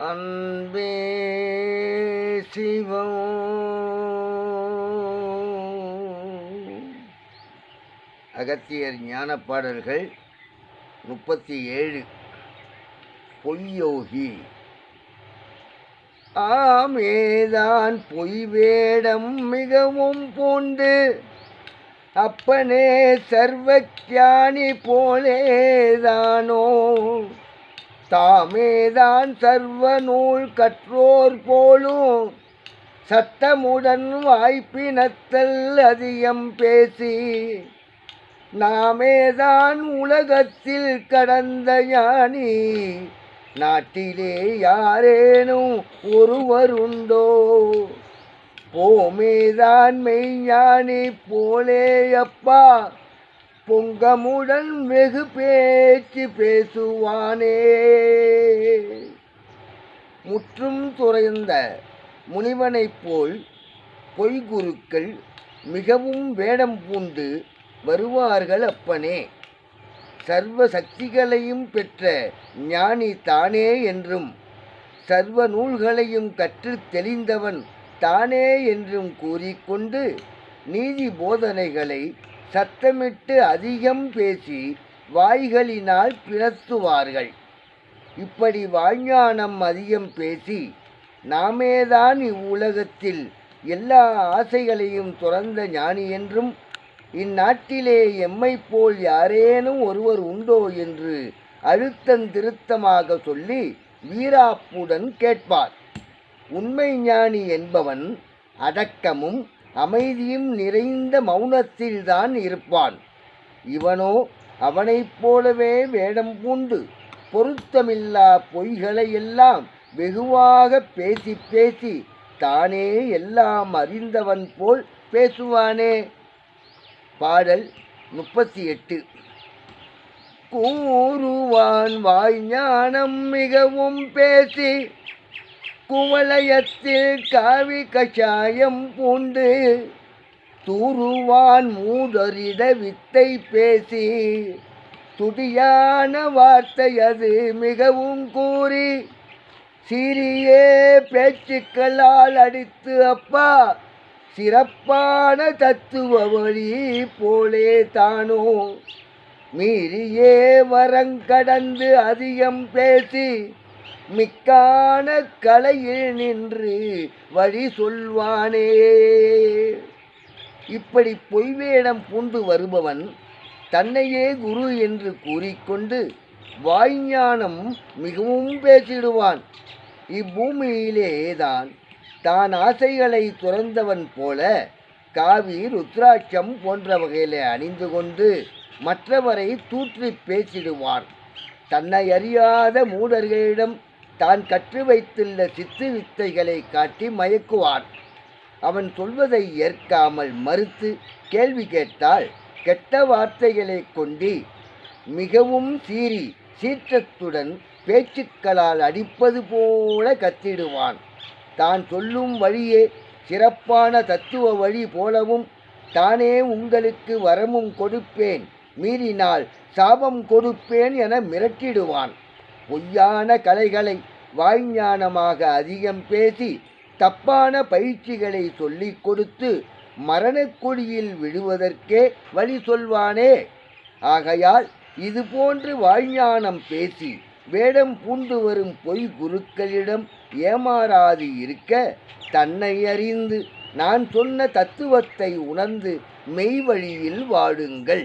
அன்பே சிவம். அகத்தியர் ஞான பாடல்கள் முப்பத்தி ஏழு பொய்யோகி. ஆமேதான் பொய் வேடம் மிகவும் பூண்டு. அப்பனே சர்வக்யானி போலேதானோ. தாமேதான் சர்வ நூல் கற்றோர் போலும் சத்தமுடன் வாய்ப்பினத்தல் அதிகம் பேசி நாமேதான் உலகத்தில் கடந்த யானி நாட்டிலே யாரேனும் ஒருவருண்டோ? போமேதான் மெய்ஞானி போலே அப்பா பொங்கமுடன் வெகு பேச்சு பேசுவானே. முற்றும் துறைந்த முனிவனைப் போல் பொய்குருக்கள் மிகவும் வேடம் பூண்டு வருவார்கள் அப்பனே. சர்வ சக்திகளையும் பெற்ற ஞானி தானே என்றும் சர்வ நூல்களையும் கற்றுத் தெளிந்தவன் தானே என்றும் கூறிக்கொண்டு நீதி போதனைகளை சத்தமிட்டு அதிகம் பேசி வாய்களினால் பிணத்துவார்கள் இப்படி வாய்ஞானம் அதிகம் பேசி நாமேதான் இவ்வுலகத்தில் எல்லா ஆசைகளையும் துறந்த ஞானி என்றும் இந்நாட்டிலே எம்மை போல் யாரேனும் ஒருவர் உண்டோ என்று அழுத்தந்திருத்தமாக சொல்லி வீராப்புடன் கேட்பார். உண்மை ஞானி என்பவன் அடக்கமும் அமைதியும் நிறைந்த மௌனத்தில்தான் இருப்பான். இவனோ அவனைப் போலவே வேடம் பூண்டு பொருத்தமில்லா பொய்களை எல்லாம் வெகுவாக பேசி பேசி தானே எல்லாம் அறிந்தவன் போல் பேசுவானே? பாடல் முப்பத்தி எட்டு கூறுவான் வாய் ஞானம் மிகவும் பேசி குவலயத்தில் காவி கஷாயம் பூண்டு தூருவான் மூடரிட வித்தை பேசி. துடியான வார்த்தை அது மிகவும் கூறி சிறிய பேச்சுக்களால் அடித்து அப்பா சிறப்பான தத்துவ வழி போலே தானோ. மீறியே வரங்கடந்து அதிகம் பேசி மிக்கான கலையில் நின்று வழி சொல்வானே. இப்படி பொய்வேடம் பூண்டு வருபவன் தன்னையே குரு என்று கூறிக்கொண்டு வாய்ஞானம் மிகவும் பேசிடுவான். இப்பூமியிலே தான் தான் ஆசைகளை துறந்தவன் போல காவி ருத்ராட்சம் போன்ற வகையிலே அணிந்து கொண்டு மற்றவரை தூற்றி பேசிடுவான். தன்னை அறியாத மூடர்களிடம் தான் கற்று வைத்துள்ள சித்து வித்தைகளை காட்டி மயக்குவான். அவன் சொல்வதை ஏற்காமல் மறுத்து கேள்வி கேட்டால் கெட்ட வார்த்தைகளை கொண்டு மிகவும் சீறி சீற்றத்துடன் பேச்சுக்களால் அடிப்பது போல கத்திடுவான். தான் சொல்லும் வழியே சிறப்பான தத்துவ வழி போலவும் தானே உங்களுக்கு வரமும் கொடுப்பேன். மீறினால் சாபம் கொடுப்பேன் என மிரட்டிடுவான். பொய்யான கலைகளை வாய்ஞானமாக அதிகம் பேசி தப்பான பயிற்சிகளை சொல்லிக் கொடுத்து மரணக்குழியில் விழுவதற்கே வழி சொல்வானே. ஆகையால் இது போன்று வாய்ஞானம் பேசி வேடம் பூண்டு வரும் பொய் குருக்களிடம் ஏமாறாது இருக்க தன்னை அறிந்து நான் சொன்ன தத்துவத்தை உணர்ந்து மெய்வழியில் வாடுங்கள்